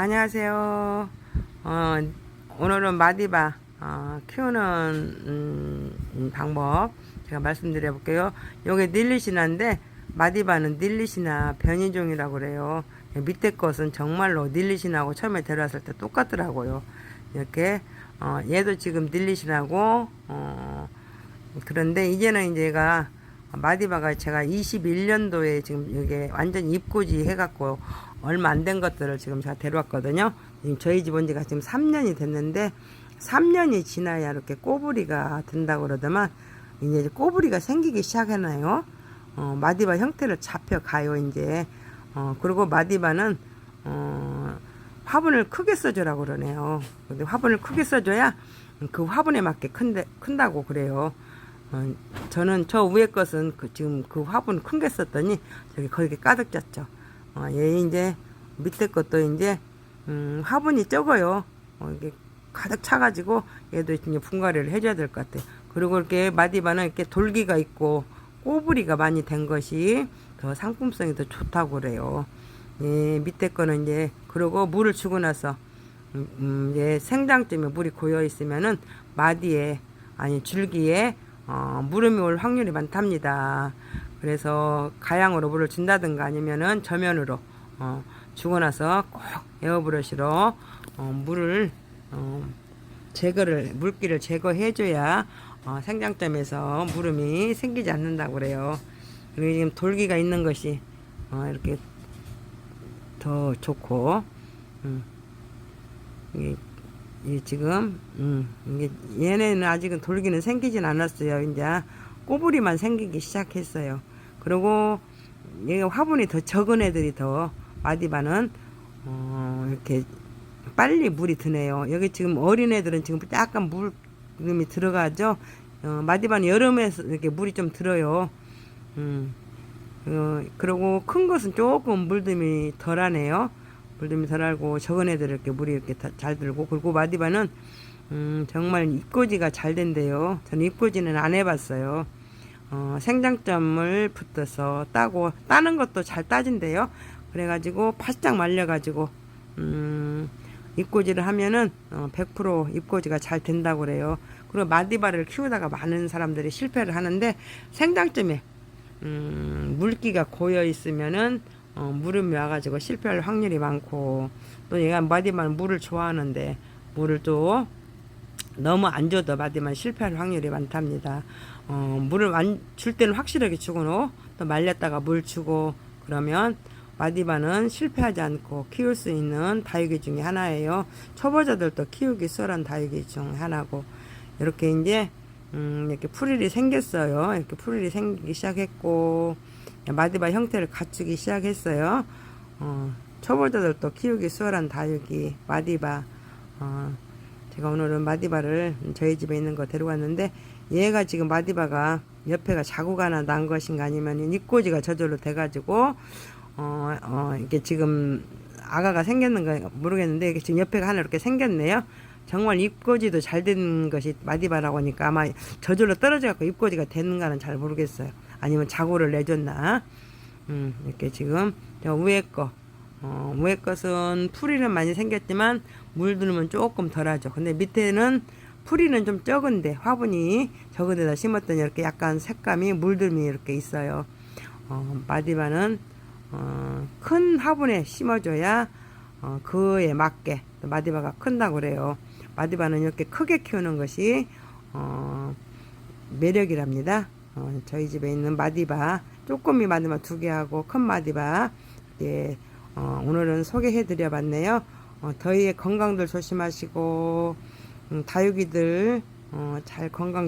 안녕하세요. 어, 오늘은 마디바 어, 키우는 음, 방법 제가 말씀드려 볼게요. 요게 닐리시나인데 마디바는 닐리시나 변이종이라고 그래요. 밑에 것은 정말로 닐리시나하고 처음에 데려왔을 때 똑같더라고요. 이렇게 어, 얘도 지금 닐리시나고 어, 그런데 이제는 이제가 마디바가 제가 21년도에 지금 이게 완전 입고지 해갖고 얼마 안 된 것들을 지금 제가 데려왔거든요. 지금 저희 집 온 지가 지금 3년이 됐는데 3년이 지나야 이렇게 꼬부리가 든다고 그러더만 이제 꼬부리가 생기기 시작했나요? 어, 마디바 형태를 잡혀가요 이제. 어, 그리고 마디바는 어, 화분을 크게 써주라고 그러네요. 근데 화분을 크게 써줘야 그 화분에 맞게 큰데, 큰다고 그래요. 어, 저는 저 위에 것은 그 지금 그 화분 큰 게 썼더니 저기 거기 가득 찼죠. 어, 얘 이제 밑에 것도 이제 음, 화분이 적어요. 어, 이게 가득 차가지고 얘도 이제 분갈이를 해줘야 될 것 같아요. 그리고 이렇게 마디바는 이렇게 돌기가 있고 꼬부리가 많이 된 것이 더 상품성이 더 좋다고 그래요. 예, 밑에 거는 이제 그리고 물을 주고 나서 음, 음, 이제 생장쯤에 물이 고여 있으면은 마디에 아니 줄기에 어, 무름이 올 확률이 많답니다. 그래서 가양으로 물을 준다든가 아니면은 저면으로 어, 주고 나서 꼭 에어브러시로 어, 물을 어, 제거를 물기를 제거해줘야 어, 생장점에서 무름이 생기지 않는다고 그래요. 그리고 지금 돌기가 있는 것이 어, 이렇게 더 좋고 음. 이게, 이게 지금 음, 이게 얘네는 아직은 돌기는 생기진 않았어요. 이제 꼬부리만 생기기 시작했어요. 그리고 얘 화분이 더 적은 애들이 더 마디바는 어, 이렇게 빨리 물이 드네요. 여기 지금 어린 애들은 지금 약간 물이 들어가죠. 어, 마디바는 여름에 이렇게 물이 좀 들어요. 음. 어, 그리고 큰 것은 조금 물듬이 덜하네요. 물듬이 덜하고 적은 애들 이렇게 물이 이렇게 다, 잘 들고 그리고 마디바는 음, 정말 입고지가 잘 된대요. 저는 입고지는 안 해봤어요. 어, 생장점을 붙어서 따고 따는 것도 잘 따진대요. 그래가지고 바짝 말려가지고 음, 입고지를 하면은 어, 100% 입고지가 잘 된다고 그래요. 그리고 마디바를 키우다가 많은 사람들이 실패를 하는데 생장점에 음, 물기가 고여 있으면은 어, 물음이 와가지고 실패할 확률이 많고 또 얘가 마디만 물을 좋아하는데 물을 또 너무 안 줘도 마디만 실패할 확률이 많답니다. 어, 물을 안, 줄 때는 확실하게 주고 또 말렸다가 물 주고 그러면 마디바는 실패하지 않고 키울 수 있는 다육이 중에 하나예요. 초보자들도 키우기 수월한 다육이 중 하나고 이렇게 이제 음, 이렇게 풀일이 생겼어요. 이렇게 풀일이 생기기 시작했고 마디바 형태를 갖추기 시작했어요. 어, 초보자들도 키우기 수월한 다육이 마디바. 어, 제가 오늘은 마디바를 저희 집에 있는 거 데려왔는데 얘가 지금 마디바가 옆에가 자국 하나 난 것인가 아니면 입꼬지가 저절로 돼가지고 어, 어, 이게 지금 아가가 생겼는가 모르겠는데 이게 지금 옆에가 하나 이렇게 생겼네요. 정말 입꼬지도 잘 된 것이 마디바라고 하니까 아마 저절로 떨어져 갖고 입꼬지가 되는가는 잘 모르겠어요. 아니면 자고를 내줬나. 음, 이렇게 지금 저 위에 거 어, 위에 것은 풀이는 많이 생겼지만 물들면 조금 덜하죠. 근데 밑에는 풀이는 좀 적은데 화분이 적은 데다 심었더니 이렇게 약간 색감이 물들미 이렇게 있어요. 어, 마디바는 어, 큰 화분에 심어줘야 어, 그에 맞게 또 마디바가 큰다고 그래요. 마디바는 이렇게 크게 키우는 것이 어, 매력이랍니다. 어, 저희 집에 있는 마디바 조금이 마디바 두 개하고 큰 마디바 예, 어, 오늘은 소개해 드려 봤네요. 어, 더위에 건강들 조심하시고 음, 다육이들 어, 잘 건강